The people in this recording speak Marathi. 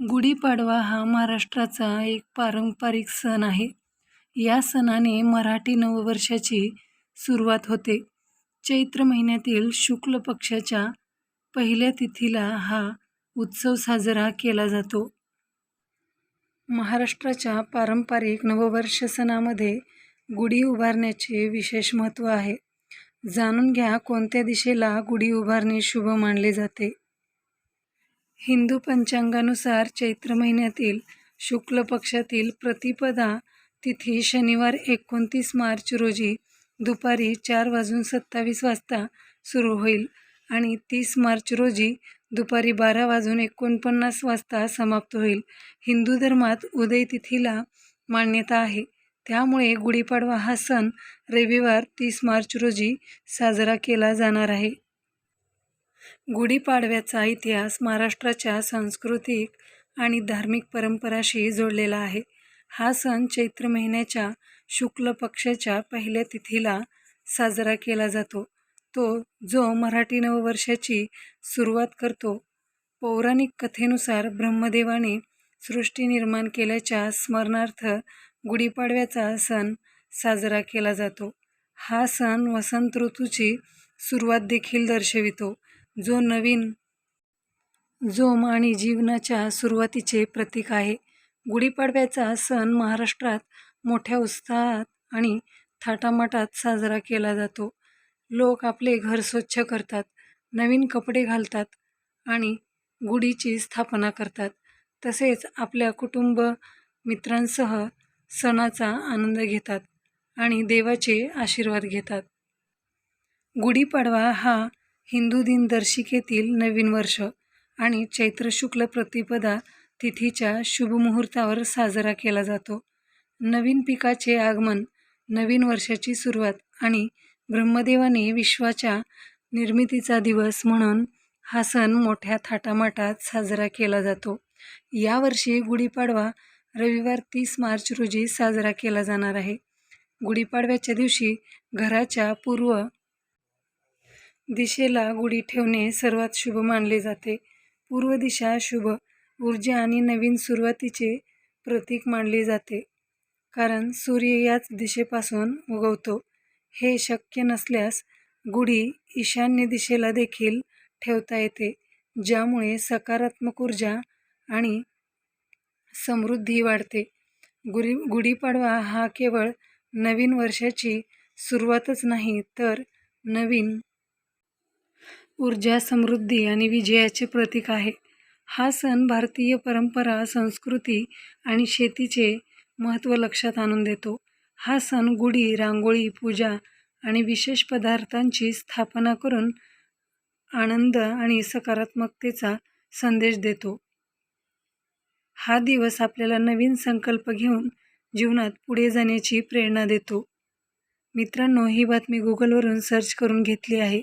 गुढीपाडवा हा महाराष्ट्राचा एक पारंपरिक सण आहे. या सणाने मराठी नववर्षाची सुरुवात होते. चैत्र महिन्यातील शुक्ल पक्षाच्या पहिल्या तिथीला हा उत्सव साजरा केला जातो. महाराष्ट्राच्या पारंपरिक नववर्ष सणामध्ये गुढी उभारण्याचे विशेष महत्त्व आहे. जाणून घ्या कोणत्या दिशेला गुढी उभारणे शुभ मानले जाते. हिंदू पंचांगानुसार चैत्र महिन्यातील शुक्ल पक्षातील प्रतिपदा तिथी शनिवार एकोणतीस मार्च रोजी दुपारी चार वाजून सत्तावीस वाजता सुरू होईल आणि तीस मार्च रोजी दुपारी बारा वाजून एकोणपन्नास वाजता समाप्त होईल. हिंदू धर्मात उदय तिथीला मान्यता आहे. त्यामुळे गुढीपाडवा हा सण रविवार तीस मार्च रोजी साजरा केला जाणार आहे. गुढीपाडव्याचा इतिहास महाराष्ट्राच्या सांस्कृतिक आणि धार्मिक परंपराशी जोडलेला आहे. हा सण चैत्र महिन्याच्या शुक्ल पक्षाच्या पहिल्या तिथीला साजरा केला जातो. तो जो मराठी नववर्षाची सुरुवात करतो पौराणिक कथेनुसार ब्रह्मदेवाने सृष्टी निर्माण केल्याच्या स्मरणार्थ गुढीपाडव्याचा सण साजरा केला जातो. हा सण वसंत ऋतूची सुरुवात देखील दर्शवितो. जो नवीन जोम आणि जीवनाच्या सुरुवातीचे प्रतीक आहे. गुढीपाडव्याचा सण महाराष्ट्रात मोठ्या उत्साहात आणि थाटामाटात साजरा केला जातो. लोक आपले घर स्वच्छ करतात नवीन कपडे घालतात आणि गुढीची स्थापना करतात. तसेच आपल्या कुटुंब मित्रांसह सणाचा आनंद घेतात आणि देवाचे आशीर्वाद घेतात. गुढीपाडवा हा हिंदू दिनदर्शिकेतील नवीन वर्ष आणि चैत्र शुक्ल प्रतिपदा तिथीच्या शुभमुहूर्तावर साजरा केला जातो. नवीन पिकाचे आगमन नवीन वर्षाची सुरुवात आणि ब्रह्मदेवाने विश्वाच्या निर्मितीचा दिवस म्हणून हा सण मोठ्या थाटामाटात साजरा केला जातो. यावर्षी गुढीपाडवा रविवार तीस मार्च रोजी साजरा केला जाणार आहे. गुढीपाडव्याच्या दिवशी घराच्या पूर्व दिशेला गुढी ठेवणे सर्वात शुभ मानले जाते. पूर्व दिशा शुभ ऊर्जा आणि नवीन सुरुवातीचे प्रतीक मानले जाते. कारण सूर्य याच दिशेपासून उगवतो. हे शक्य नसल्यास गुढी ईशान्य दिशेला देखील ठेवता येते ज्यामुळे सकारात्मक ऊर्जा आणि समृद्धी वाढते. गुढी गुढीपाडवा हा केवळ नवीन वर्षाची सुरुवातच नाही तर नवीन ऊर्जा समृद्धी आणि विजयाचे प्रतीक आहे. हा सण भारतीय परंपरा संस्कृती आणि शेतीचे महत्त्व लक्षात आणून देतो. हा सण गुढी रांगोळी पूजा आणि विशेष पदार्थांची स्थापना करून आनंद आणि सकारात्मकतेचा संदेश देतो. हा दिवस आपल्याला नवीन संकल्प घेऊन जीवनात पुढे जाण्याची प्रेरणा देतो. मित्रांनो ही बातमी गुगलवरून सर्च करून घेतली आहे.